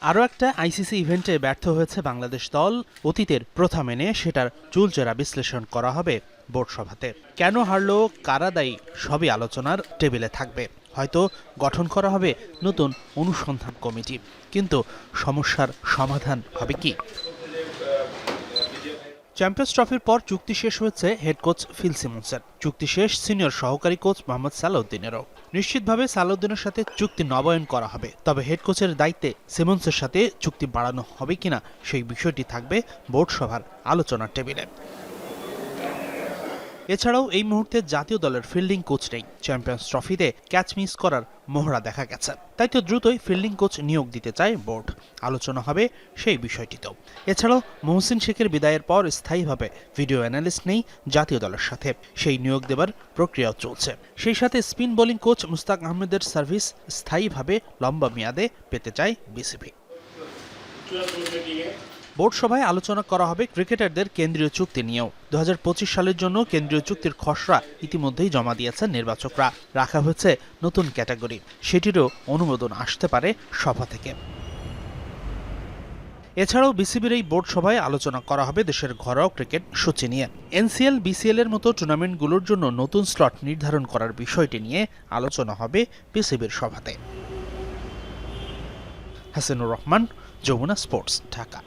আরও একটা আইসিসি ইভেন্টে ব্যর্থ হয়েছে বাংলাদেশ দল। অতীতের প্রথা মেনে সেটার চুলচেরা বিশ্লেষণ করা হবে বোর্ড সভাতে। কেন হারলো, কারা দায়ী, সবই আলোচনার টেবিলে থাকবে। হয়তো গঠন করা হবে নতুন অনুসন্ধান কমিটি। কিন্তু সমস্যার সমাধান হবে কি? চ্যাম্পিয়ন্স ট্রফির পর চুক্তি শেষ হয়েছে হেড কোচ ফিল সিমন্সের। চুক্তি শেষ সিনিয়র সহকারী কোচ মোহাম্মদ সালাউদ্দিনেরও। নিশ্চিতভাবে সালাউদ্দিনের সাথে চুক্তি নবায়ন করা হবে। তবে হেড কোচের দায়িত্বে সিমন্সের সাথে চুক্তি বাড়ানো হবে কিনা সেই বিষয়টি থাকবে বোর্ড সভার আলোচনার টেবিলে। এছাড়াও এই মুহূর্তে জাতীয় দলের ফিল্ডিং কোচ নেই। চ্যাম্পিয়ন্স ট্রফিতে ক্যাচ মিস করার মোহরা দেখা গেছে। তাই তো দ্রুতই ফিল্ডিং কোচ নিয়োগ দিতে চায় বোর্ড। আলোচনা হবে সেই বিষয়টিতেও। এছাড়াও মহসিন শেখের বিদায়ের পর স্থায়ীভাবে ভিডিও অ্যানালিস্ট নেই জাতীয় দলের সাথে। সেই নিয়োগ দেবার প্রক্রিয়াও চলছে। সেই সাথে স্পিন বোলিং কোচ মুস্তাক আহমেদের সার্ভিস স্থায়ীভাবে লম্বা মেয়াদে পেতে চায় বিসিবি। বোর্ড সভায় আলোচনা করা হবে ক্রিকেটারদের কেন্দ্রীয় চুক্তি নিয়েও। দু হাজার পঁচিশ সালের জন্য কেন্দ্রীয় চুক্তির খসড়া ইতিমধ্যেই জমা দিয়েছেন নির্বাচকরা। রাখা হয়েছে নতুন ক্যাটাগরি। সেটিরও অনুমোদন আসতে পারে সভা থেকে। এছাড়াও বিসিবির এই বোর্ড সভায় আলোচনা করা হবে দেশের ঘরোয়া ক্রিকেট সূচি নিয়ে। এনসিএল, বিসিএল এর মতো টুর্নামেন্টগুলোর জন্য নতুন স্লট নির্ধারণ করার বিষয়টি নিয়ে আলোচনা হবে বিসিবির সভাতে। হাসিনুর রহমান, যমুনা স্পোর্টস, ঢাকা।